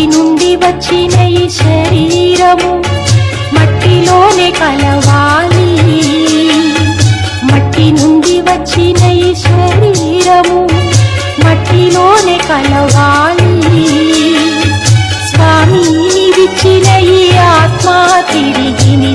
మట్టి నుండి వచ్చిన ఈ శరీరము మట్టిలోనే కలవాలి. మట్టి నుండి వచ్చిన ఈ శరీరము మట్టిలోనే కలవాలి. స్వామి విచ్చిన ఈ ఆత్మ తిరిగిని నీ